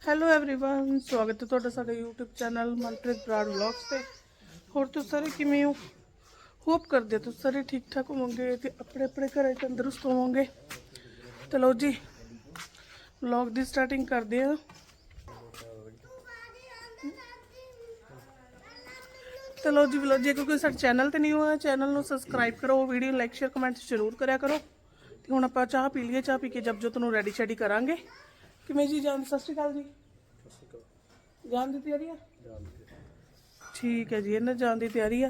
Hello everyone ਸਵਾਗਤ ਹੈ ਤੁਹਾਡਾ ਸਾਡੇ YouTube channel Manpreet Brar vlogs ਤੇ ਹੋਰ ਤੁਸੀਂ ਸਾਰੇ ਕਿਵੇਂ ਹੋ ਹੋਪ ਕਰਦੇ ਹਾਂ ਤੁਸੀਂ ਸਾਰੇ ਠੀਕ ਠਾਕ ਹੋਵੋਗੇ ਤੇ ਆਪਣੇ ਆਪਣੇ ਘਰੇ ਤੰਦਰੁਸਤ ਹੋਵੋਗੇ ਤੇ ਲਓ ਜੀ ਵਲੌਗ ਦੀ ਸਟਾਰਟਿੰਗ ਕਰਦੇ ਹਾਂ ਤੇ ਲਓ ਜੀ ਵਲੌਗ ਜੇ ਕੋਈ ਸਾਡੇ ਚੈਨਲ ਤੇ ਨਹੀਂ ਹੋਇਆ ਚੈਨਲ ਨੂੰ ਸਬਸਕ੍ਰਾਈਬ ਕਰੋ ਵੀਡੀਓ ਲਾਈਕ ਸ਼ੇਅਰ ਕਮੈਂਟ ਜ਼ਰੂਰ ਕਰਿਆ ਕਰੋ ਤੇ ਹੁਣ ਆਪਾਂ ਚਾਹ ਪੀ ਲਈਏ ਚਾਹ ਪੀ ਕੇ ਜਬ ਜੋ ਤੁਹਾਨੂੰ ਰੈਡੀ ਸ਼ੈਡੀ ਕਰਾਂਗੇ ਕਿਵੇਂ ਜੀ ਜਾਨ ਸਤਿ ਸ਼੍ਰੀ ਅਕਾਲ ਜੀ। ਜਾਣ ਦੀ ਤਿਆਰੀ ਆ? ਠੀਕ ਹੈ ਜੀ ਇਹਨਾਂ ਜਾਣ ਦੀ ਤਿਆਰੀ ਆ।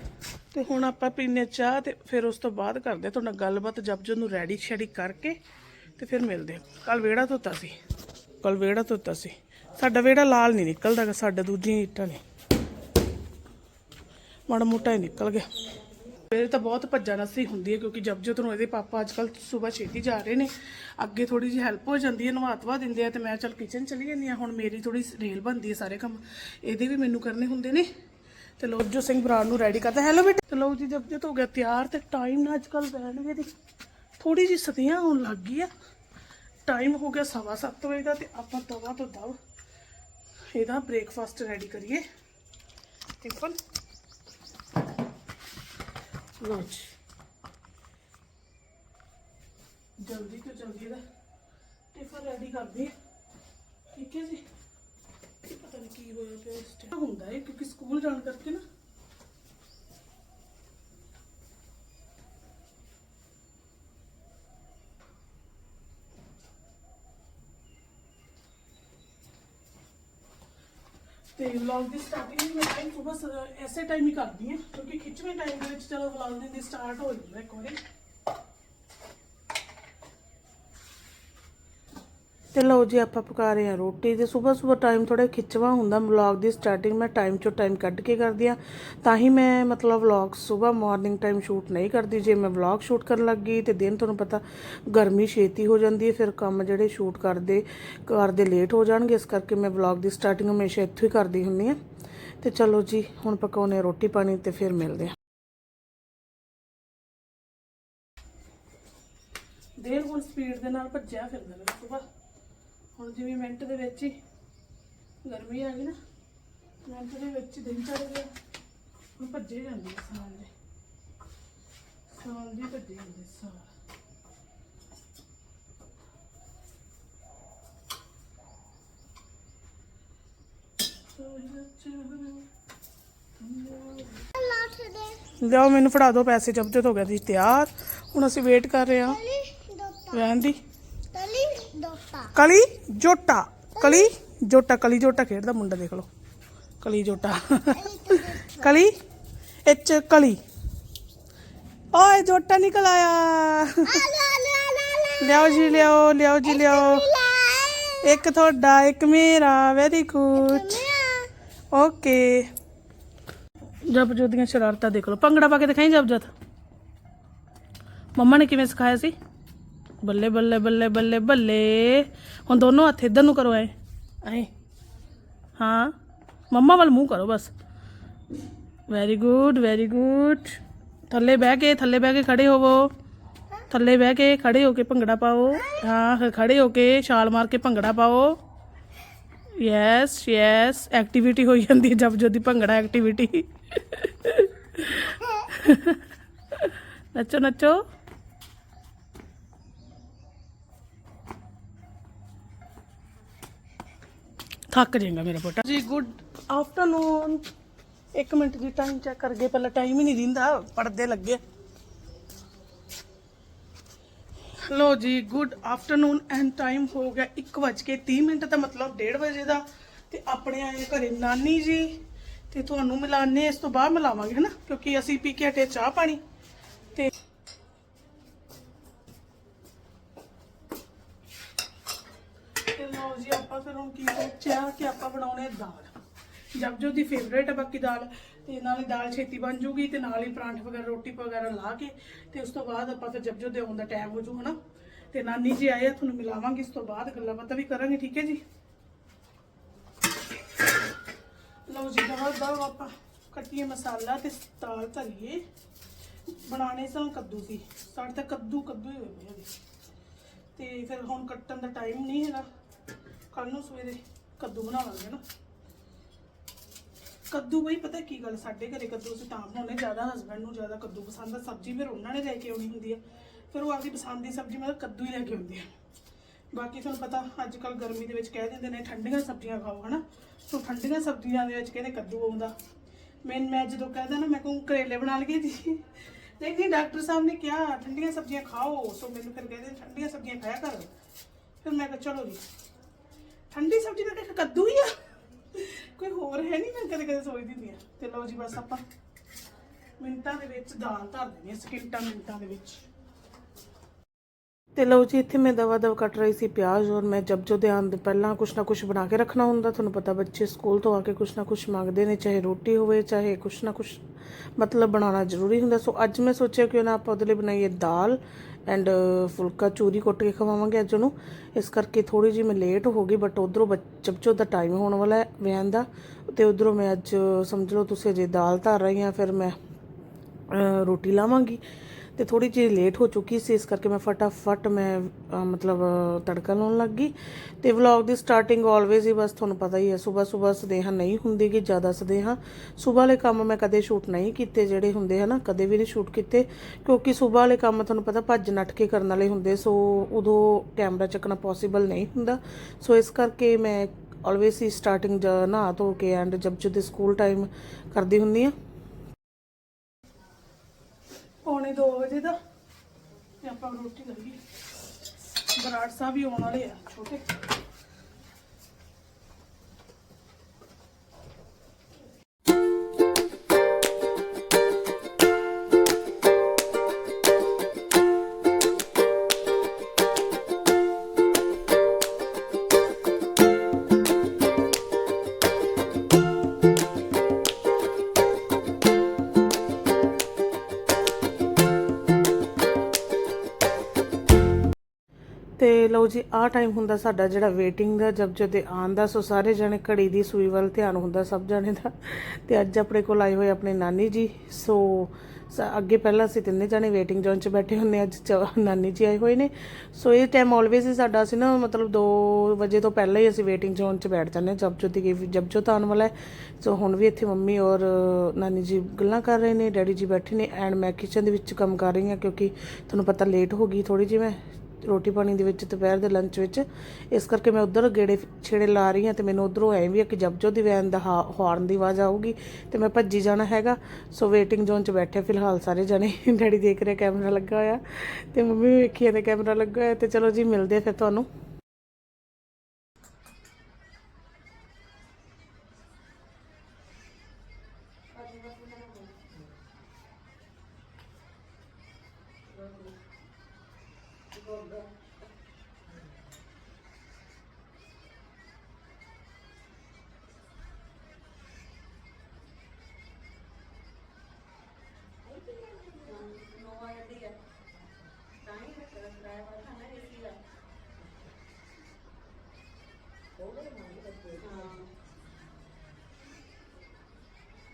ਤੇ ਹੁਣ ਆਪਾਂ ਪੀਨੇ ਚਾਹ ਤੇ ਫਿਰ ਉਸ ਤੋਂ ਬਾਅਦ ਕਰਦੇ ਆ ਤੁਹਾਡਾ ਗੱਲਬਾਤ ਜਬ ਜੋ ਨੂੰ ਰੈਡੀ ਸ਼ੈਡੀ ਕਰਕੇ ਤੇ ਫਿਰ ਮਿਲਦੇ ਆ ਕੱਲ ਵਿਹੜਾ ਧੋਤਾ ਸੀ। ਕੱਲ ਵਿਹੜਾ ਧੋਤਾ ਸੀ। ਸਾਡਾ ਵਿਹੜਾ ਲਾਲ ਨਹੀਂ ਨਿਕਲਦਾ ਗਾ, ਸਾਡਾ ਦੂਜੀਆਂ ਇੱਟਾਂ ਨੇ। ਮਾੜਾ ਮੋਟਾ ਹੀ ਨਿਕਲ ਗਿਆ। ਮੇਰੇ ਤਾਂ ਬਹੁਤ ਭੱਜਾ ਨੱਸੀ ਹੁੰਦੀ ਹੈ ਕਿਉਂਕਿ ਜਪਜੋਤ ਨੂੰ ਇਹਦੇ ਪਾਪਾ ਅੱਜ ਕੱਲ ਸਵੇਰ ਛੇਤੀ ਜਾ ਰਹੇ ਨੇ। ਅੱਗੇ ਥੋੜੀ ਜਿਹੀ ਹੈਲਪ ਹੋ ਜਾਂਦੀ ਹੈ, ਨਵਾਤਵਾ ਦਿੰਦੇ ਆ ਤੇ ਮੈਂ ਚੱਲ ਕਿਚਨ ਚਲੀ ਜਾਂਦੀ ਆ ਹੁਣ ਮੇਰੀ ਥੋੜੀ ਰੇਲ ਬਣਦੀ ਹੈ ਸਾਰੇ ਕੰਮ। ਇਹਦੇ ਵੀ ਮੈਨੂੰ ਕਰਨੇ ਹੁੰਦੇ ਨੇ। ਤੇ ਲੋਜੋ ਸਿੰਘ ਬਰਾੜ ਨੂੰ ਰੈਡੀ ਕਰਦਾ ਹੈਲੋ ਬੇਟਾ। ਤੇ ਲਓ ਜੀ ਜਪਜੋਤ ਹੋ ਗਿਆ ਤਿਆਰ ਤੇ ਟਾਈਮ ਨਾ ਅੱਜ ਕੱਲ ਬੈਠ ਦੀ ਥੋੜੀ ਜਿਹੀ ਸਤੀਆਂ ਹੋਣ ਲੱਗ ਗਈ ਆ। ਟਾਈਮ ਹੋ ਗਿਆ ਸਵਾ ਸੱਤ ਵਜੇ ਦਾ ਤੇ ਆਪਾਂ ਤਵਾ ਤੋਂ ਦਵ ਇਹਦਾ ਬ੍ਰੇਕਫਾਸਟ ਰੈਡੀ ਕਰੀਏ। ਟਿਫਨ ਲਓ ਜੀ ਜਲਦੀ ਤੋਂ ਜਲਦੀ ਦਾ ਟਿਫਨ ਰੈਡੀ ਕਰਦੇ ਠੀਕ ਹੈ ਜੀ? ਪਤਾ ਨਹੀਂ ਕੀ ਹੋਇਆ ਪਿਆ ਇਸ ਟਾਈਮ ਹੁੰਦਾ ਹੈ ਕਿਉਂਕਿ ਸਕੂਲ ਜਾਣ ਕਰਕੇ ਨਾ ਤੇ ਵਲੌਗ ਦੀ ਸਟਾਰਟਿੰਗ ਮੈਂ ਟਾਈਮ ਸਵੇਰ ਐਸੇ ਟਾਈਮ ਹੀ ਕਰਦੀ ਹਾਂ, ਕਿਉਂਕਿ ਖਿੱਚਵੇਂ ਟਾਈਮ ਦੇ ਵਿੱਚ ਚਲੋ ਵਲੌਗ ਦੀ ਸਟਾਰਟ ਹੋ ਜਾਂਦਾ ਇੱਕ ਵਾਰੀ ਤੇ ਲਓ ਜੀ, ਆਪਾਂ ਪਕਾ ਰਹੇ ਹਾਂ ਰੋਟੀ ਤੇ ਸਵੇਰ ਸਵੇਰ ਟਾਈਮ ਥੋੜਾ ਖਿੱਚਵਾ ਹੁੰਦਾ ਵਲੌਗ ਦੀ ਸਟਾਰਟਿੰਗ ਮੈਂ ਟਾਈਮ ਚੋਂ ਟਾਈਮ ਕੱਢ ਕੇ ਕਰਦੀ ਆ ਤਾਂ ਹੀ ਮੈਂ ਮਤਲਬ ਵਲੌਗ ਸਵੇਰ ਮਾਰਨਿੰਗ ਟਾਈਮ ਸ਼ੂਟ ਨਹੀਂ ਕਰਦੀ, ਜੇ ਮੈਂ ਵਲੌਗ ਸ਼ੂਟ ਕਰਨ ਲੱਗੀ ਤੇ ਦਿਨ ਤੁਹਾਨੂੰ ਪਤਾ ਗਰਮੀ ਛੇਤੀ ਹੋ ਜਾਂਦੀ ਹੈ, ਫਿਰ ਕੰਮ ਜਿਹੜੇ ਸ਼ੂਟ ਕਰਦੇ ਕਰਦੇ ਲੇਟ ਹੋ ਜਾਣਗੇ, ਇਸ ਕਰਕੇ ਮੈਂ ਵਲੌਗ ਦੀ ਸਟਾਰਟਿੰਗ ਹਮੇਸ਼ਾ ਇੱਥੋਂ ਹੀ ਕਰਦੀ ਹੁੰਦੀ ਆ ਤੇ ਚਲੋ ਜੀ, ਹੁਣ ਪਕਾਉਨੇ ਆ ਰੋਟੀ ਪਾਣੀ ਤੇ ਫਿਰ ਮਿਲਦੇ ਆ ਦਿਨ ਹੁਣ ਸਪੀਡ ਦੇ ਨਾਲ ਭੱਜਿਆ ਫਿਰਦਾ ਮੇਰਾ ਸੁਬਾ ਹੁਣ ਜਿਵੇਂ ਮਿੰਟ ਦੇ ਵਿੱਚ ਹੀ ਗਰਮੀ ਆ ਗਈ ਨਾ ਮਿੰਟ ਦੇ ਵਿੱਚ ਦਿਨ ਚੜ ਗਿਆ। ਹੁਣ ਭੱਜੇ ਜਾਂਦੇ ਆ ਸਾਲ ਦੇ। ਸਾਲ ਦੀ ਭੱਜੇ ਜਾਂਦੇ ਸਾਲ। ਲਿਆਓ ਮੈਨੂੰ ਫੜਾ ਦਿਓ ਪੈਸੇ ਜਬ ਤੇ ਹੋ ਗਿਆ ਜੀ ਤਿਆਰ। ਹੁਣ ਅਸੀਂ ਵੇਟ ਕਰ ਰਹੇ ਹਾਂ। ਵੈਨ ਦੀ। ਕਲੀ ਜੋਟਾ ਕਲੀ ਜੋਟਾ ਕਲੀ ਜੋਟਾ ਖੇਡਦਾ ਮੁੰਡਾ ਦੇਖ ਲਓ ਕਲੀ ਜੋਟਾ ਕਲੀ ਇੱਚ ਕਲੀ ਓਏ ਜੋਟਾ ਨਿਕਲ ਆਇਆ ਲਿਆਓ ਜੀ ਲਿਆਓ ਲਿਆਓ ਜੀ ਲਿਆਓ ਇੱਕ ਤੁਹਾਡਾ ਇੱਕ ਮੇਰਾ ਵੈਰੀ ਗੁੱਡ ਓਕੇ ਜਬ ਦੀਆਂ ਸ਼ਰਾਰਤਾਂ ਦੇਖ ਲਓ ਭੰਗੜਾ ਪਾ ਕੇ ਦਿਖਾਈ ਜਬ ਜਤ ਮੰਮਾ ਨੇ ਕਿਵੇਂ ਸਿਖਾਇਆ ਸੀ ਬੱਲੇ ਬੱਲੇ ਬੱਲੇ ਬੱਲੇ ਬੱਲੇ। ਹੁਣ ਦੋਨੋਂ ਹੱਥ ਇਧਰ ਨੂੰ ਕਰੋ ਐ। ਐ ਹਾਂ। ਮੰਮਾ ਵੱਲ ਮੂੰਹ ਕਰੋ ਬਸ। ਵੈਰੀ ਗੁੱਡ ਵੈਰੀ ਗੁੱਡ ਥੱਲੇ ਬਹਿ ਕੇ ਥੱਲੇ ਬਹਿ ਕੇ ਖੜੇ ਹੋਵੋ। ਥੱਲੇ ਬਹਿ ਕੇ ਖੜੇ ਹੋ ਕੇ ਭੰਗੜਾ ਪਾਓ। ਹਾਂ ਖੜੇ ਹੋ ਕੇ ਛਾਲ ਮਾਰ ਕੇ ਭੰਗੜਾ ਪਾਓ। ਯੈਸ ਯੈਸ ਐਕਟੀਵਿਟੀ ਹੋਈ ਜਾਂਦੀ ਹੈ ਜਬ ਜਦੀ ਭੰਗੜਾ ਐਕਟੀਵਿਟੀ ਨੱਚੋ ਨੱਚੋ। ਥੱਕ ਜਾਏਗਾ ਮੇਰਾ ਪੁੱਤ। ਜੀ ਗੁੱਡ ਆਫਟਰਨੂਨ ਇੱਕ ਮਿੰਟ ਦੀ ਟਾਈਮ ਚੈੱਕ ਕਰ ਗਏ ਪਹਿਲਾਂ ਟਾਈਮ ਹੀ ਨਹੀਂ ਦਿੰਦਾ ਪੜਦੇ ਲੱਗੇ। ਲੋ ਜੀ ਗੁੱਡ ਆਫਟਰਨੂਨ ਐਂਡ ਟਾਈਮ ਹੋ ਗਿਆ 1:30 ਮਿੰਟ ਦਾ ਮਤਲਬ 1:30 ਵਜੇ ਦਾ। ਤੇ ਆਪਣੇ ਆਏ ਘਰੇ ਨਾਨੀ ਜੀ, ਤੇ ਤੁਹਾਨੂੰ ਮਿਲਾਨੇ ਇਸ ਤੋਂ ਬਾਅਦ ਮਿਲਾਵਾਂਗੇ, ਹਨਾ? ਕਿਉਂਕਿ ਅਸੀਂ ਪੀ ਕੇ ਹਟੇ ਚਾਹ ਪਾਣੀ ਤੇ ਤੇ ਲਓ ਜੀ ਆਪਾਂ ਫਿਰ ਹੁਣ ਕੀ ਸੋਚਿਆ ਕਿ ਆਪਾਂ ਬਣਾਉਣੇ ਦਾਲ ਜਬ ਜੋ ਦੀ ਫੇਵਰੇਟ ਹੈ ਬਾਕੀ ਦਾਲ, ਤੇ ਨਾਲੇ ਦਾਲ ਛੇਤੀ ਬਣ ਜੂਗੀ ਤੇ ਨਾਲ ਹੀ ਪਰਾਂਠੇ ਵਗੈਰਾ, ਰੋਟੀ ਵਗੈਰਾ ਲਾ ਕੇ ਤੇ ਉਸ ਤੋਂ ਬਾਅਦ ਆਪਾਂ ਫਿਰ ਜਬ ਦੇ ਆਉਣ ਦਾ ਟਾਈਮ ਹੋ ਜੂ, ਹਨਾ? ਤੇ ਨਾਨੀ ਜੀ ਆਏ ਆ, ਤੁਹਾਨੂੰ ਮਿਲਾਵਾਂਗੇ ਇਸ ਤੋਂ ਬਾਅਦ, ਗੱਲਾਂ ਬਾਤਾਂ ਵੀ ਕਰਾਂਗੇ, ਠੀਕ ਹੈ ਜੀ? ਲਓ ਜੀ ਦਾਲ ਦਾ ਆਪਾਂ ਕੱਟੀਏ ਮਸਾਲਾ ਤੇ ਦਾਲ ਧਰੀਏ। ਬਣਾਣੇ ਸਨ ਕੱਦੂ ਸੀ ਸਾਡੇ ਤਾਂ ਕੱਦੂ ਕੱਦੂ ਹੀ ਹੋਏ ਪਏ ਆ ਤੇ ਫਿਰ ਹੁਣ ਕੱਟਣ ਦਾ ਟਾਈਮ ਨਹੀਂ ਹੈਗਾ। ਕੱਲ ਨੂੰ ਸਵੇਰੇ ਕੱਦੂ ਬਣਾਵਾਂਗੇ ਨਾ ਕੱਦੂ ਬਈ, ਪਤਾ ਕੀ ਗੱਲ? ਸਾਡੇ ਘਰੇ ਕੱਦੂ ਅਸੀਂ ਤਾਂ ਬਣਾਉਂਦੇ ਜ਼ਿਆਦਾ ਹਸਬੰਡ ਨੂੰ ਜ਼ਿਆਦਾ ਕੱਦੂ ਪਸੰਦ ਆ। ਸਬਜ਼ੀ ਫਿਰ ਉਹਨਾਂ ਨੇ ਲੈ ਕੇ ਆਉਣੀ ਹੁੰਦੀ ਆ। ਫਿਰ ਉਹ ਆਪਦੀ ਪਸੰਦ ਦੀ ਸਬਜ਼ੀ, ਮਤਲਬ ਕੱਦੂ ਹੀ ਲੈ ਕੇ ਆਉਂਦੇ ਆ। ਬਾਕੀ ਤੁਹਾਨੂੰ ਪਤਾ ਅੱਜ ਕੱਲ ਗਰਮੀ ਦੇ ਵਿੱਚ ਕਹਿ ਦਿੰਦੇ ਨੇ, ਠੰਡੀਆਂ ਸਬਜ਼ੀਆਂ ਖਾਓ ਹਨਾ? ਸੋ ਠੰਡੀਆਂ ਸਬਜ਼ੀਆਂ ਦੇ ਵਿੱਚ ਕਹਿੰਦੇ ਕੱਦੂ ਆਉਂਦਾ? ਮੈਂ ਮੈਂ ਜਦੋਂ ਕਹਿੰਦਾ ਨਾ, ਮੈਂ ਕਹੂੰ ਕਰੇਲੇ ਬਣਾ ਲਈਏ ਜੀ। ਨਹੀਂ ਨਹੀਂ, ਡਾਕਟਰ ਸਾਹਿਬ ਨੇ ਕਿਹਾ, ਠੰਡੀਆਂ ਸਬਜ਼ੀਆਂ ਖਾਓ ਸੋ ਮੈਨੂੰ ਫਿਰ ਕਹਿੰਦੇ, ਠੰਡੀਆਂ ਸਬਜ਼ੀਆਂ ਖਾਇਆ ਕਰੋ ਫਿਰ ਮੈਂ ਕਿਹਾ, ਚਲੋ ਜੀ। ਠੰਡੀ ਸਬਜ਼ੀ ਦਾ ਕਿ ਕੱਦੂ ਹੀ ਆ। ਕੋਈ ਹੋਰ ਹੈ ਨਹੀਂ ਮੈਂ ਕਦੇ ਕਦੇ ਸੋਚਦੀ ਹੁੰਦੀ ਆ। ਤੇ ਲਓ ਜੀ ਬਸ ਆਪਾਂ ਮਿੰਟਾਂ ਦੇ ਵਿੱਚ ਦਾਲ ਧਰ ਦੇਣੀ ਆ ਸਕਿੰਟਾਂ ਮਿੰਟਾਂ ਦੇ ਵਿੱਚ। ਤੇ ਲਓ ਜੀ, ਇੱਥੇ ਮੈਂ ਦਵਾ ਦਵ ਕੱਟ ਰਹੀ ਸੀ ਪਿਆਜ਼ ਔਰ ਮੈਂ ਜਬ ਜੋ ਦੇ ਆਉਣ ਤੋਂ ਪਹਿਲਾਂ ਕੁਛ ਨਾ ਕੁਛ ਬਣਾ ਕੇ ਰੱਖਣਾ ਹੁੰਦਾ। ਤੁਹਾਨੂੰ ਪਤਾ ਬੱਚੇ ਸਕੂਲ ਤੋਂ ਆ ਕੇ ਕੁਛ ਨਾ ਕੁਛ ਮੰਗਦੇ ਨੇ, ਚਾਹੇ ਰੋਟੀ ਹੋਵੇ, ਚਾਹੇ ਕੁਛ ਨਾ ਕੁਛ ਮਤਲਬ ਬਣਾਉਣਾ ਜ਼ਰੂਰੀ ਹੁੰਦਾ। ਸੋ ਅੱਜ ਮੈਂ ਸੋਚਿਆ ਕਿ ਨਾ ਆਪਾਂ ਉਹਦੇ ਲਈ ਬਣਾਈਏ ਦਾਲ ਐਂਡ uh, ਫੁਲਕਾ ਚੂਰੀ ਕੁੱਟ ਕੇ ਖਵਾਵਾਂਗੇ ਅੱਜ ਉਹਨੂੰ। ਇਸ ਕਰਕੇ ਥੋੜੀ ਜਿਹੀ ਮੈਂ ਲੇਟ ਹੋ ਗਈ ਬਟ ਉਧਰੋਂ ਜਬਚੋ ਦਾ ਟਾਈਮ ਹੋਣ ਵਾਲਾ ਹੈ ਵੈਨ ਦਾ, ਤੇ ਉਧਰੋਂ ਮੈਂ ਅੱਜ ਸਮਝ ਲਓ ਤੁਸੀਂ ਅਜੇ ਦਾਲ ਧਰ ਰਹੀ ਹਾਂ, ਫਿਰ ਮੈਂ ਰੋਟੀ ਲਾਵਾਂਗੀ। ਤੇ ਥੋੜੀ ਜਿਹੀ ਲੇਟ ਹੋ ਚੁੱਕੀ ਸੀ, ਇਸ ਕਰਕੇ ਮੈਂ ਫਟਾਫਟ ਮੈਂ ਮਤਲਬ ਤੜਕਾ ਲਾਉਣ ਲੱਗ ਗਈ। ਤੇ ਵਲੌਗ ਦੀ ਸਟਾਰਟਿੰਗ ਆਲਵੇਜ਼ ਹੀ ਬਸ ਤੁਹਾਨੂੰ ਪਤਾ ਹੀ ਹੈ, ਸਵੇਰ ਸਵੇਰ ਸਦੇਹਾ ਨਹੀਂ ਹੁੰਦੀ ਕਿ ਜ਼ਿਆਦਾ ਸਦੇਹਾ। ਸਵੇਰ ਵਾਲੇ ਕੰਮ ਮੈਂ ਕਦੇ ਸ਼ੂਟ ਨਹੀਂ ਕੀਤੇ ਜਿਹੜੇ ਹੁੰਦੇ ਹਨਾ, ਕਦੇ ਵੀ ਨਹੀਂ ਸ਼ੂਟ ਕੀਤੇ, ਕਿਉਂਕਿ ਸਵੇਰ ਵਾਲੇ ਕੰਮ ਤੁਹਾਨੂੰ ਪਤਾ ਭੱਜ ਨੱਠ ਕੇ ਕਰਨ ਵਾਲੇ ਹੁੰਦੇ, ਸੋ ਉਦੋਂ ਕੈਮਰਾ ਚੱਕਣਾ ਪੋਸੀਬਲ ਨਹੀਂ ਹੁੰਦਾ। ਸੋ ਇਸ ਕਰਕੇ ਮੈਂ ਆਲਵੇਜ਼ ਹੀ ਸਟਾਰਟਿੰਗ ਨਹਾ ਧੋ ਕੇ ਐਂਡ ਜਬ ਜਦ ਸਕੂਲ ਟਾਈਮ ਕਰਦੀ ਹੁੰਦੀ ਆ ਪੌਣੇ 2 ਵਜੇ ਦਾ ਤੇ ਆਪਾਂ ਰੋਟੀ ਖਾਈਏ ਬਰਾੜ ਸਾਹਿਬ ਵੀ ਆਉਣ ਵਾਲੇ ਆ, ਛੋਟੇ। ਤੇ ਲਓ ਜੀ, ਆਹ ਟਾਈਮ ਹੁੰਦਾ ਸਾਡਾ ਜਿਹੜਾ ਵੇਟਿੰਗ ਦਾ ਜਬ ਜਦੇ ਆਉਣ ਦਾ, ਸੋ ਸਾਰੇ ਜਣੇ ਘੜੀ ਦੀ ਸੂਈ ਵੱਲ ਧਿਆਨ ਹੁੰਦਾ ਸਭ ਜਣੇ ਦਾ। ਤੇ ਅੱਜ ਆਪਣੇ ਕੋਲ ਆਏ ਹੋਏ ਆਪਣੇ ਨਾਨੀ ਜੀ, ਸੋ ਸ- ਅੱਗੇ ਪਹਿਲਾਂ ਅਸੀਂ ਤਿੰਨੇ ਜਣੇ ਵੇਟਿੰਗ ਜ਼ੋਨ 'ਚ ਬੈਠੇ ਹੁੰਨੇ ਅੱਜ ਚ- ਨਾਨੀ ਜੀ ਆਏ ਹੋਏ ਨੇ। ਸੋ ਇਹ ਟਾਈਮ ਆਲਵੇਜ਼ ਹੀ ਸਾਡਾ ਸੀ ਨਾ ਮਤਲਬ 2 ਵਜੇ ਤੋਂ ਪਹਿਲਾਂ ਹੀ ਅਸੀਂ ਵੇਟਿੰਗ ਜ਼ੋਨ 'ਚ ਬੈਠ ਜਾਂਦੇ ਹਾਂ, ਜਬ ਜੋ ਦੀ ਜਬ ਜੋ ਆਉਣ ਵਾਲਾ ਹੈ। ਸੋ ਹੁਣ ਵੀ ਇੱਥੇ ਮੰਮੀ ਔਰ ਨਾਨੀ ਜੀ ਗੱਲਾਂ ਕਰ ਰਹੇ ਨੇ, ਡੈਡੀ ਜੀ ਬੈਠੇ ਨੇ ਐਂਡ ਮੈਂ ਕਿਚਨ ਦੇ ਵਿੱਚ ਕੰਮ ਕਰ ਰਹੀ ਹਾਂ, ਕਿਉਂਕਿ ਤੁਹਾਨੂੰ ਪਤਾ ਲੇਟ ਹੋ ਗਈ ਥੋੜੀ ਜਿਹੀ ਮੈਂ। ਰੋਟੀ ਪਾਣੀ ਦੇ ਵਿੱਚ, ਦੁਪਹਿਰ ਦੇ ਲੰਚ ਵਿੱਚ। ਇਸ ਕਰਕੇ ਮੈਂ ਉਧਰ ਗੇੜੇ ਛੇੜੇ ਲਾ ਰਹੀ ਹਾਂ ਤੇ ਮੈਨੂੰ ਉਧਰੋਂ ਐਂ ਵੀ ਆ ਕਿ ਜਬਜੋ ਦੀ ਵੈਨ ਦਾ ਹਾਰਨ ਦੀ ਆਵਾਜ਼ ਆਊਗੀ ਤੇ ਮੈਂ ਭੱਜੀ ਜਾਣਾ ਹੈਗਾ। ਸੋ ਵੇਟਿੰਗ ਜ਼ੋਨ 'ਚ ਬੈਠੇ ਫਿਲਹਾਲ ਸਾਰੇ ਜਣੇ। ਡੈਡੀ ਦੇਖ ਰਿਹਾ ਕੈਮਰਾ ਲੱਗਾ ਹੋਇਆ ਤੇ ਮੰਮੀ ਵੀ ਵੇਖੀ ਜਾਂਦੇ ਕੈਮਰਾ ਲੱਗਾ ਹੋਇਆ ਤੇ ਚਲੋ ਜੀ, ਮਿਲਦੇ ਫਿਰ ਤੁਹਾਨੂੰ।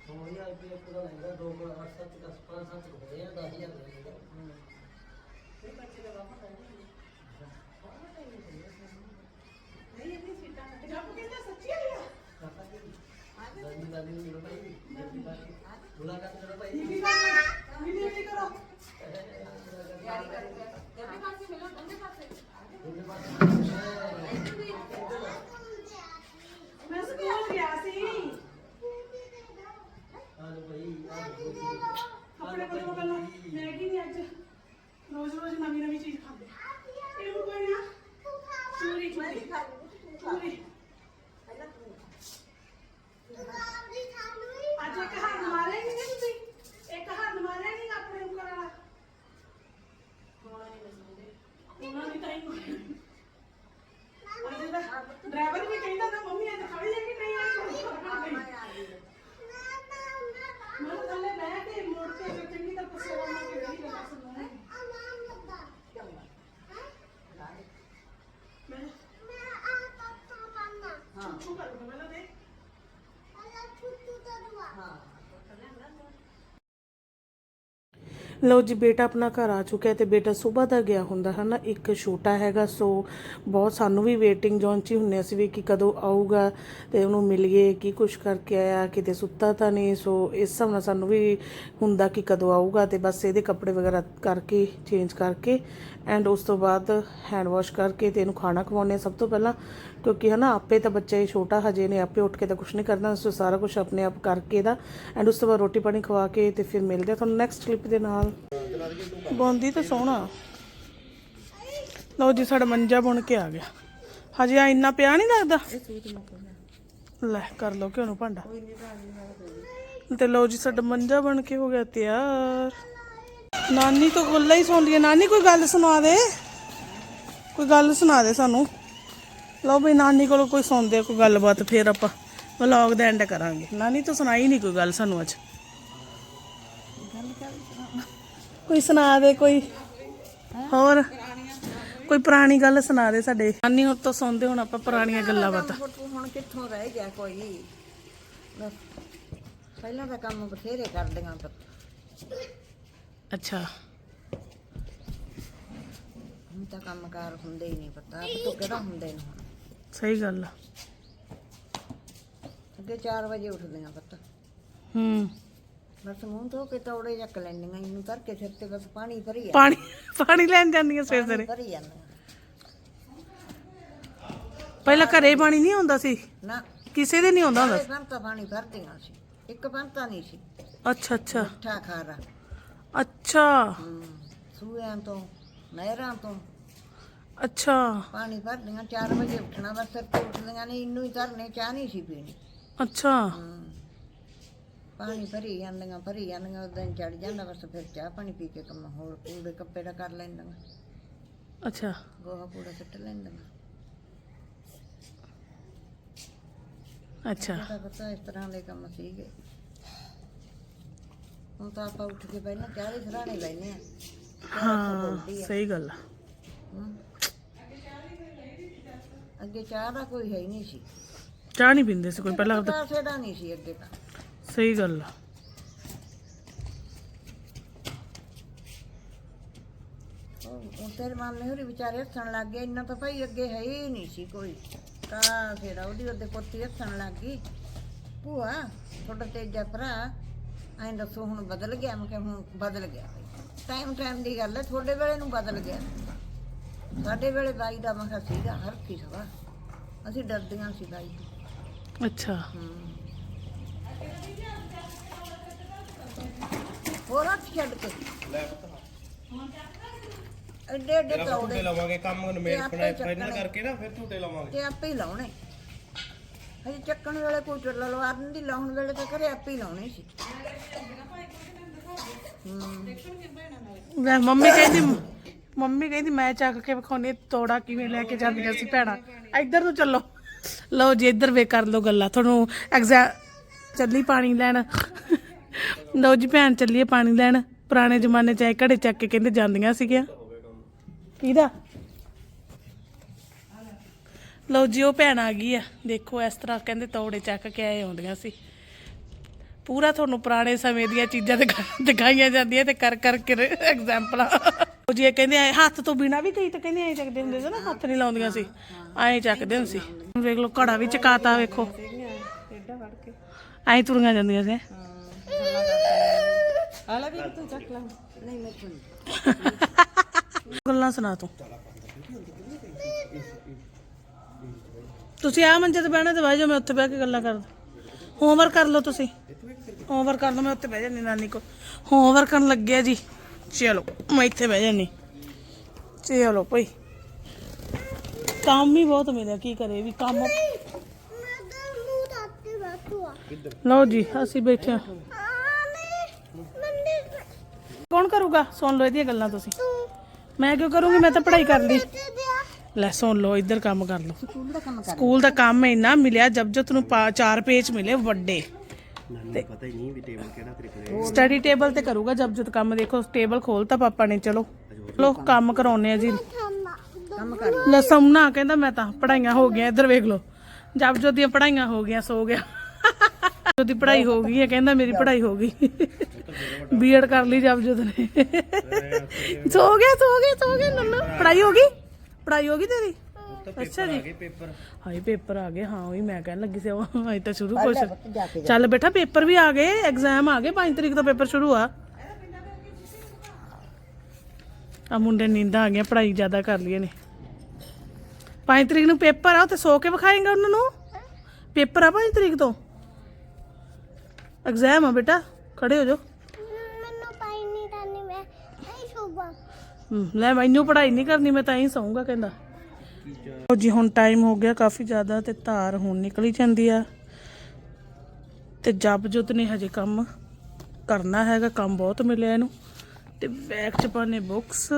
ਦੋ ਹਜ਼ਾਰ ਰੁਪਏ ਪੂਰਾ ਲੈਂਦਾ ਦੋ ਕੋਲ ਅੱਠ ਸੱਤ, ਦਸ, ਪੰਜ, ਸੱਤ ਹੋ ਗਏ ਆ 10000 ਲੈਂਦਾ ਦਾਦੀ ਦਾਦੀ ਨੂੰ ਮਿਲੋ ਭਾਈ ਮੁਲਾਕਾਤ ਕਰੋ ਭਾਈ ਮੈਂ ਸਕੂਲ ਗਿਆ ਸੀ। ਆਲੋ ਭਾਈ ਆਲੋ ਕੱਪੜੇ ਪਹਿਲਾਂ ਮੈਗੀ ਨਹੀਂ ਅੱਜ ਰੋਜ਼ ਰੋਜ਼ ਨਵੀਂ ਨਵੀਂ ਚੀਜ਼ ਖਾਂਦੇ ਇਹਨੂੰ ਕੋਈ ਨਾ ਚੂਰੀ ਚੂਰੀ ਚੂਰੀ ਅੱਜ ਇੱਕ ਹੱਥ ਮਾਰੇਗੀ ਨਹੀਂ ਤੁਸੀਂ ਇੱਕ ਹੱਥ ਮਾਰਿਆ ਨਹੀਂ ਆਪਣੇ ਉੱਪਰ ਵਾਲਾ ਉਹਨਾਂ ਦੀ ਤਾਂ ਹੀ ਅੱਜ ਦਾ ਡਰਾਈਵਰ ਵੀ ਕਹਿੰਦਾ ਨਾ ਮੰਮੀ ਅੱਜ ਖੜੀ ਹੈ ਕਿ ਨਹੀਂ ਆਈ ਮੈਂ ਥੱਲੇ ਬਹਿ ਕੇ ਮੋੜ ਕੇ ਫਿਰ ਚੰਗੀ ਤਰ੍ਹਾਂ ਪਸੇਵਾ ਮਾਰ ਕੇ ਰਹੀ ਲੱਗਾ ਸੁਣਨਾ ਮੈਂ ਚੁੱਪ ਕਰ ਮੈਂ ਪਹਿਲਾਂ ਦੇ ਲਓ ਜੀ, ਬੇਟਾ ਆਪਣਾ ਘਰ ਆ ਚੁੱਕਿਆ ਤੇ ਬੇਟਾ ਸਵੇਰ ਦਾ ਗਿਆ ਹੁੰਦਾ ਹੈ ਨਾ, ਇੱਕ ਛੋਟਾ ਹੈਗਾ, ਸੋ ਬਹੁਤ ਸਾਨੂੰ ਵੀ ਵੇਟਿੰਗ ਜ਼ੋਨ 'ਚ ਹੀ ਹੁੰਨੇ ਅਸੀਂ ਵੀ ਕਿ ਕਦੋਂ ਆਊਗਾ ਤੇ ਉਹਨੂੰ ਮਿਲੀਏ, ਕੀ ਕੁਛ ਕਰਕੇ ਆਇਆ, ਕਿਤੇ ਸੁੱਤਾ ਤਾਂ ਨਹੀਂ, ਸੋ ਇਸ ਹਿਸਾਬ ਨਾਲ ਸਾਨੂੰ ਵੀ ਹੁੰਦਾ ਕਿ ਕਦੋਂ ਆਊਗਾ ਤੇ ਬਸ ਇਹਦੇ ਕੱਪੜੇ ਵਗੈਰਾ ਕਰਕੇ ਚੇਂਜ ਕਰਕੇ ਐਂਡ ਉਸ ਤੋਂ ਬਾਅਦ ਹੈਂਡ ਵਾਸ਼ ਕਰਕੇ ਤੇ ਇਹਨੂੰ ਖਾਣਾ ਖਵਾਉਂਦੇ ਹਾਂ ਸਭ ਤੋਂ ਪਹਿਲਾਂ, ਕਿਉਂਕਿ ਹਨਾ ਆਪੇ ਤਾਂ ਬੱਚਾ ਇਹ ਛੋਟਾ ਹਜੇ ਨੇ ਆਪੇ ਉੱਠ ਕੇ ਤਾਂ ਕੁਝ ਨਹੀਂ ਕਰਦਾ, ਸੋ ਸਾਰਾ ਕੁਝ ਆਪਣੇ ਆਪ ਕਰਕੇ ਦਾ ਐਂਡ ਉਸ ਤੋਂ ਬਾਅਦ ਰੋਟੀ ਪਾਣੀ ਖਵਾ ਕੇ ਤੇ ਫਿਰ ਮਿਲਦੇ ਆ ਤੁਹਾਨੂੰ ਨੈਕਸਟ ਕਲਿੱਪ ਦੇ ਨਾਲ। ਬੁਣਦੀ ਤਾਂ ਸੋਹਣਾ। ਲਓ ਜੀ, ਸਾਡਾ ਮੰਜਾ ਬੁਣ ਕੇ ਆ ਗਿਆ। ਹਜੇ ਆ ਇੰਨਾ ਪਿਆ ਨਹੀਂ ਲੱਗਦਾ? ਲੈ, ਕਰ ਲਓ ਕਿ ਉਹਨੂੰ ਭਾਂਡਾ। ਤੇ ਲਓ ਜੀ, ਸਾਡਾ ਮੰਜਾ ਬਣ ਕੇ ਹੋ ਗਿਆ ਤਿਆਰ। ਨਾਨੀ ਤੋਂ ਗੱਲਾਂ ਹੀ ਸੁਣਦੀ ਹੈ ਨਾਨੀ, ਕੋਈ ਗੱਲ ਸੁਣਾ ਦੇ। ਕੋਈ ਗੱਲ ਸੁਣਾ ਦੇ ਸਾਨੂੰ। ਲਓ ਬਈ, ਨਾਨੀ ਕੋਲੋਂ ਕੋਈ ਸੁਣਦੇ ਕੋਈ ਗੱਲਬਾਤ, ਫੇਰ ਆਪਾਂ ਵਲੌਗ ਦਾ ਐਂਡ ਕਰਾਂਗੇ। ਨਾਨੀ ਤੋਂ ਸੁਣਾਈ ਨਹੀਂ ਕੋਈ ਗੱਲ ਸਾਨੂੰ ਅੱਜ। ਕੋਈ ਸੁਣਾ ਦੇ ਕੋਈ ਹੋਰ? ਕੋਈ ਪੁਰਾਣੀ ਗੱਲ ਸੁਣਾ ਦੇ ਸਾਡੇ। ਨਾਨੀ ਹੋਰ ਤੋਂ ਸੁਣਦੇ ਹੁਣ ਆਪਾਂ ਪੁਰਾਣੀਆਂ ਗੱਲਾਂ ਬਾਤਾਂ। ਤੂੰ ਹੁਣ ਕਿੱਥੋਂ ਰਹਿ ਗਿਆ ਕੋਈ? ਬਸ ਪਹਿਲਾਂ ਤਾਂ ਕੰਮ ਬਥੇਰੇ ਕਰਦੀਆਂ ਪੁੱਤ ਅੱਛਾ। ਹੁਣ ਤਾਂ ਕੰਮਕਾਰ ਹੁੰਦੇ ਹੀ ਨਹੀਂ ਪਤਾ ਆਪ ਤੋਂ ਕਿਹੜਾ ਹੁੰਦੇ ਨੇ ਹੁਣ? ਸਹੀ ਗੱਲ ਆ। ਅੱਗੇ 4 ਵਜੇ ਉੱਠਦੀਆਂ ਪੁੱਤ। ਹੂੰ। ਬਸ ਮੂੰਹ ਧੋ ਕੇ ਤੌੜੇ ਚੱਕ ਲੈਂਦੀਆਂ ਇਹਨੂੰ ਧਰ ਕੇ ਸਿਰ ਤੇ ਬਸ ਪਾਣੀ ਭਰੀ ਆ ਪਾਣੀ ਪਾਣੀ ਲੈਣ ਜਾਂਦੀਆਂ ਸਵੇਰ ਪਾਣੀ ਸਵੇਰੇ? ਭਰੀ ਜਾਂਦੀਆਂ ਪਹਿਲਾਂ ਘਰੇ ਪਾਣੀ ਨਹੀਂ ਆਉਂਦਾ ਸੀ? ਨਾ। ਕਿਸੇ ਦੇ ਨਹੀਂ ਆਉਂਦਾ ਹੁੰਦਾ ਸਾਰੇ ਬੰਤਾ ਪਾਣੀ ਭਰਦੀਆਂ ਸੀ। ਇੱਕ ਬੰਤਾ ਨਹੀਂ ਸੀ। ਅੱਛਾ ਅੱਛਾ। ਮਿੱਠਾ ਖਾਰਾ। ਅੱਛਾ। ਹੂੰ ਸੂਇਆਂ ਤੋਂ ਨਹਿਰਾਂ ਤੋਂ। ਅੱਛਾ। ਪਾਣੀ ਭਰਦੀਆਂ 4 ਵਜੇ ਉੱਠਣਾ ਬਸ ਸਿਰ ਤੇ ਉੱਠਦੀਆਂ ਨੇ ਇਹਨੂੰ ਹੀ ਧਰਨੇ ਚਾਹ ਨਹੀਂ ਸੀ ਪੀਣੀ। ਅੱਛਾ। ਹਮ। ਪਾਣੀ ਭਰੀ ਜਾਂਦੀਆਂ ਭਰੀ ਜਾਂਦੀਆਂ ਉਹ ਦਿਨ ਚੜ ਜਾਂਦਾ ਬਸ ਫਿਰ ਚਾਹ ਪਾਣੀ ਪੀ ਕੇ ਕੰਮ ਹੋਰ ਕੂੜੇ ਕੱਪੇ ਦਾ ਕਰ ਲੈਂਦੀਆਂ। ਅੱਛਾ। ਗੋਹਾ ਕੂੜਾ ਸੁੱਟ ਲੈਂਦੀਆਂ। ਅੱਛਾ। ਤਾਂ ਪਤਾ ਇਸ ਤਰ੍ਹਾਂ ਦੇ ਕੰਮ ਸੀਗੇ। ਹੁਣ ਤਾਂ ਆਪਾਂ ਉੱਠ ਕੇ ਪਹਿਲਾਂ ਚਾਹ ਦੇ ਸਰਾਣੇ ਲੈਨੇ ਆ। ਹਾਂ ਸਹੀ ਗੱਲ ਆ। ਅੱਗੇ ਚਾਹ ਦਾ ਕੋਈ ਹੈ ਹੀ ਨਹੀਂ ਸੀ। ਚਾਹ ਨਹੀਂ ਪੀਂਦੇ ਸੀ ਕੋਈ ਪਹਿਲਾਂ ਤਾਂ ਪਤਾ ਸੇੜਾ ਨਹੀਂ ਸੀ ਅੱਗੇ ਤਾਂ। ਸਹੀ ਗੱਲ ਆ। ਉਹ ਤੇਰੇ ਮਾਮੇ ਹੋਰੀ ਵਿਚਾਰੇ ਹੱਸਣ ਲੱਗ ਗਏ ਇੰਨਾ ਤਾਂ ਭਾਈ ਅੱਗੇ ਹੈ ਹੀ ਨਹੀਂ ਸੀ ਕੋਈ। ਤਾਂ ਫੇਰ ਉਹਦੀ ਉਹਦੇ ਪੋਤੀ ਹੱਸਣ ਲੱਗ ਗਈ। ਭੂਆ ਤੁਹਾਡਾ ਤੇਜਾ ਭਰਾ ਐਂ ਦੱਸੋ ਹੁਣ ਬਦਲ ਗਿਆ ਮੈਂ ਕਿਹਾ ਹੁਣ ਬਦਲ ਗਿਆ। ਟਾਈਮ ਟਾਈਮ ਦੀ ਗੱਲ ਹੈ ਤੁਹਾਡੇ ਵੇਲੇ ਨੂੰ ਬਦਲ ਗਿਆ। ਸਾਡੇ ਵੇਲੇ ਬਾਈ ਦਾ ਮਖਾ ਸੀਗਾ ਹਰ ਕੀ ਸਵਾ ਅਸੀਂ ਡਰਦੀਆਂ ਸੀ ਬਾਈ ਤੋਂ ਅੱਛਾ। ਹੋਰ ਹੱਥ ਛੱਡ ਕੇ। ਐਡੇ ਐਡੇ ਤੌੜੇ ਲਵਾਂਗੇ ਕੰਮ ਨੂੰ ਤੇ ਆਪੇ ਚੱਕਣੇ। ਕਰਕੇ ਨਾ ਫਿਰ ਝੂਟੇ ਲਵਾਂਗੇ। ਤੇ ਆਪੇ ਹੀ ਲਾਉਣੇ। ਹਜੇ ਚੱਕਣ ਵੇਲੇ ਕੋਈ ਟੁੱਲਾ ਲਵਾ ਦਿੰਦੀ ਲਾਉਣ ਵੇਲੇ ਤਾਂ ਘਰੇ ਆਪੇ ਹੀ ਲਾਉਣੇ ਸੀ। ਲੈ ਮੰਮੀ ਕਹਿੰਦੀ ਮੰਮੀ ਕਹਿੰਦੀ ਮੈਂ ਚੱਕ ਕੇ ਵਿਖਾਉਣੀ ਤੋੜਾ ਕਿਵੇਂ ਲੈ ਕੇ ਜਾਂਦੀਆਂ ਸੀ ਭੈਣਾਂ। ਇੱਧਰ ਨੂੰ ਚੱਲੋ। ਲਓ ਜੀ ਇੱਧਰ ਵੇ ਕਰ ਲਓ ਗੱਲਾਂ। ਤੁਹਾਨੂੰ ਐਗਜ਼ਾ ਚੱਲੀ ਪਾਣੀ ਲੈਣ। ਲਓ ਜੀ ਭੈਣ ਚੱਲੀਏ ਪਾਣੀ ਲੈਣ। ਪੁਰਾਣੇ ਜ਼ਮਾਨੇ ਚ ਐ ਘੜੇ ਚੱਕ ਕੇ ਕਹਿੰਦੇ ਜਾਂਦੀਆਂ ਸੀਗੀਆਂ। ਕਿਹਦਾ? ਲਓ ਜੀ, ਉਹ ਭੈਣ ਆ ਗਈ ਆ। ਦੇਖੋ, ਇਸ ਤਰ੍ਹਾਂ ਕਹਿੰਦੇ ਤੌੜੇ ਚੱਕ ਕੇ ਆਏ ਆਉਂਦੀਆਂ ਸੀ। ਪੂਰਾ ਤੁਹਾਨੂੰ ਪੁਰਾਣੇ ਸਮੇਂ ਦੀਆਂ ਚੀਜ਼ਾਂ ਦਿਖਾ- ਦਿਖਾਈਆਂ ਜਾਂਦੀਆਂ ਤੇ ਕਰ ਕਰ ਕੇ ਐਗਜ਼ਾਮਪਲਾਂ। ਉਹ ਜੀ, ਇਹ ਕਹਿੰਦੇ ਐਂ ਹੱਥ ਤੋਂ ਬਿਨਾ ਵੀ ਕਈ ਤਾਂ ਕਹਿੰਦੇ ਐਂ ਚੱਕਦੇ ਹੁੰਦੇ ਸੀ ਨਾ, ਹੱਥ ਨਹੀਂ ਲਾਉਂਦੀਆਂ ਸੀ। ਐਂ ਚੱਕਦੇ ਹੁੰਦੇ ਸੀ। ਹੁਣ ਵੇਖ ਲਓ, ਘੜਾ ਵੀ ਚਕਾਤਾ, ਵੇਖੋ। ਐਂ ਤੁਰੀਆਂ ਜਾਂਦੀਆਂ ਸੀ। ਨਹੀਂ ਮੈਂ ਕੋਈ ਗੱਲਾਂ ਸੁਣਾ ਤੂੰ। ਤੁਸੀਂ ਆ ਮੰਜੇ ਤੇ ਬਹਿਣਾ ਤੇ ਬਹਿ ਜਾਓ ਮੈਂ ਉੱਥੇ ਬਹਿ ਕੇ ਗੱਲਾਂ ਕਰਦਾ। ਹੋਮਵਰਕ ਕਰ ਲਓ ਤੁਸੀਂ। ਹੋਮਵਰਕ ਕਰ ਲਓ ਮੈਂ ਉੱਥੇ ਬਹਿ ਜਾਂਦੀ ਨਾਨੀ ਕੋ ਹੋਮਵਰਕ ਕਰਨ ਲੱਗਿਆ ਜੀ। ਚਲੋ ਮੈਂ ਇੱਥੇ ਬਹਿ ਜਾਂਦੀ ਚਲੋ ਭਈ। ਕੰਮ ਹੀ ਬਹੁਤ ਮਿਲਿਆ ਕੀ ਕਰੇ ਵੀ ਕੰਮ। ਲਓ ਜੀ ਅਸੀਂ ਬੈਠੇ ਹਾਂ। ਕੌਣ ਕਰੂਗਾ? ਸੁਣ ਲਓ ਇਹਦੀਆਂ ਗੱਲਾਂ ਤੁਸੀਂ। ਮੈਂ ਕਿਉਂ ਕਰੂੰਗੀ? ਮੈਂ ਤਾਂ ਪੜ੍ਹਾਈ ਕਰ ਲਈ। ਲੈ ਸੁਣ ਲਓ ਇੱਧਰ ਕੰਮ ਕਰ ਲਓ। ਸਕੂਲ ਦਾ ਕੰਮ ਇੰਨਾ ਮਿਲਿਆ ਜਬ ਜਦ ਤੁਹਾਨੂੰ ਪਾ- ਚਾਰ ਪੇਜ ਮਿਲੇ ਵੱਡੇ। ਨਾਨੀ ਪਤਾ ਹੀ ਨਹੀਂ ਵੀ ਟੇਬਲ ਕਿਹੜਾ ਤੇਰੇ ਕੋਲੇ ਸਟੱਡੀ ਟੇਬਲ ਤੇ ਕਰੂਗਾ ਜਬ ਜਦ ਕੰਮ। ਦੇਖੋ ਟੇਬਲ ਖੋਲਤਾ ਪਾਪਾ ਨੇ ਚਲੋ। ਲੋ ਕੰਮ ਕਰਾਉਨੇ ਆ ਜੀ। ਕੰਮ ਕਰ ਲੈ ਸਮਨਾ ਕਹਿੰਦਾ ਮੈਂ ਤਾਂ ਪੜਾਈਆਂ ਹੋ ਗਈਆਂ ਇੱਧਰ ਵੇਖ ਲਓ। ਜਬ ਜਦ ਦੀਆਂ ਪੜਾਈਆਂ ਹੋ ਗਈਆਂ ਸੋ ਗਿਆ। ਉਹਦੀ ਪੜਾਈ ਹੋ ਗਈ ਹੈ, ਕਹਿੰਦਾ ਮੇਰੀ ਪੜ੍ਹਾਈ ਹੋ ਗਈ। ਬੀਐਡ ਕਰ ਲਈ ਜਪਜੋਤ ਨੇ। ਸੋ ਗਿਆ ਸੋ ਗਿਆ ਸੋ ਗਿਆ, ਨੰਨੂ। ਪੜਾਈ ਹੋ ਗਈ? ਪੜਾਈ ਹੋ ਗਈ ਤੇਰੀ? ਅੱਛਾ ਜੀ। ਪੇਪਰ ਪੇਪਰ ਆ ਗਏ। ਹਾਂ, ਉਹੀ ਮੈਂ ਕਹਿਣ ਲੱਗੀ ਸੀ, ਉਹ ਤਾਂ ਸ਼ੁਰੂ ਕੁਛ। ਚੱਲ ਬੇਟਾ, ਪੇਪਰ ਵੀ ਆ ਗਏ ਐਗਜ਼ਾਮ ਆ ਗਏ 5 ਤਰੀਕ ਤੋਂ ਪੇਪਰ ਸ਼ੁਰੂ ਆ। ਆ ਮੁੰਡੇ ਨੀਂਦਾਂ ਆ ਗਈਆਂ, ਪੜ੍ਹਾਈ ਜ਼ਿਆਦਾ ਕਰ ਲਈਏ ਨੇ। 5 ਤਰੀਕ ਨੂੰ ਪੇਪਰ ਆ ਤੇ ਸੋ ਕੇ ਵਿਖਾਏਗਾ ਉਹਨਾਂ ਨੂੰ? ਪੇਪਰ ਆ 5 ਤਰੀਕ ਤੋਂ? ਐਗਜ਼ਾਮ ਆ ਬੇਟਾ ਖੜੇ ਹੋ ਜਾਓ। ਮੈਨੂੰ ਪਾਈ ਨਹੀਂ ਕਰਨੀ ਮੈਂ ਨਹੀਂ ਸੁਬਾ ਹਮ, ਲੈ ਮੈਨੂੰ ਪੜ੍ਹਾਈ ਨਹੀਂ ਕਰਨੀ ਮੈਂ ਤਾਂ ਹੀ ਸੌਂਗਾ ਕਹਿੰਦਾ। ਲਓ ਜੀ ਹੁਣ ਟਾਈਮ ਹੋ ਗਿਆ ਕਾਫੀ ਜ਼ਿਆਦਾ ਤੇ ਧਾਰ ਹੁਣ ਨਿਕਲੀ ਜਾਂਦੀ ਆ। ਤੇ ਜਪਜੋਤ ਨੇ ਹਜੇ ਕੰਮ ਕਰਨਾ ਹੈਗਾ ਕੰਮ ਬਹੁਤ ਮਿਲਿਆ ਇਹਨੂੰ। ਤੇ ਬੈਗ ਚ ਪਾਣੇ ਬੁੱਕਸ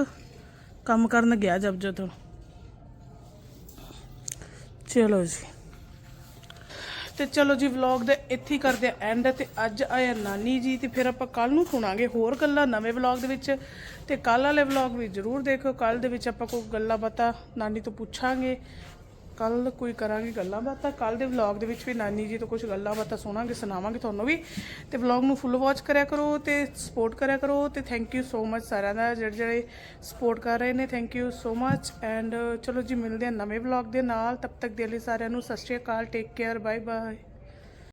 ਕੰਮ ਕਰਨ ਗਿਆ ਜਪਜੋਤ ਹੁਣ। ਚਲੋ ਜੀ। ਤੇ ਚਲੋ ਜੀ ਵਲੌਗ ਦੇ ਇੱਥੇ ਹੀ ਕਰਦੇ ਆ ਐਂਡ ਤੇ ਅੱਜ ਆਇਆ ਨਾਨੀ ਜੀ ਤੇ ਫਿਰ ਆਪਾਂ ਕੱਲ ਨੂੰ ਸੁਣਾਂਗੇ ਹੋਰ ਗੱਲਾਂ ਨਵੇਂ ਵਲੌਗ ਦੇ ਵਿੱਚ। ਤੇ ਕੱਲ ਵਾਲੇ ਵਲੌਗ ਵੀ ਜਰੂਰ ਦੇਖੋ ਕੱਲ ਦੇ ਵਿੱਚ ਆਪਾਂ ਕੋਈ ਗੱਲਾਂ ਬਾਤਾਂ ਨਾਨੀ ਤੋਂ ਪੁੱਛਾਂਗੇ। ਕੱਲ ਕੋਈ ਕਰਾਂਗੇ ਗੱਲਾਂ ਬਾਤਾਂ। ਕੱਲ ਦੇ ਵਲੌਗ ਦੇ ਵਿੱਚ ਵੀ ਨਾਨੀ ਜੀ ਤੋਂ ਕੁਝ ਗੱਲਾਂ ਬਾਤਾਂ ਸੁਣਾਂਗੇ, ਸੁਣਾਵਾਂਗੇ ਤੁਹਾਨੂੰ ਵੀ। ਤੇ ਵਲੌਗ ਨੂੰ ਫੁੱਲ ਵਾਚ ਕਰਿਆ ਕਰੋ ਤੇ ਸਪੋਰਟ ਕਰਿਆ ਕਰੋ ਤੇ ਥੈਂਕ ਯੂ ਸੋ ਮਚ ਸਾਰਿਆਂ ਦਾ ਜਿਹੜੇ ਜਿਹੜੇ ਸਪੋਰਟ ਕਰ ਰਹੇ ਨੇ thank you so much and ਚਲੋ ਜੀ ਮਿਲਦੇ ਹਾਂ ਨਵੇਂ ਵਲੌਗ ਦੇ ਨਾਲ। ਤਬ ਤੱਕ ਦੇ ਲਈ ਸਾਰਿਆਂ ਨੂੰ ਸਤਿ ਸ਼੍ਰੀ ਅਕਾਲ ਟੇਕ ਕੇਅਰ ਬਾਏ ਬਾਏ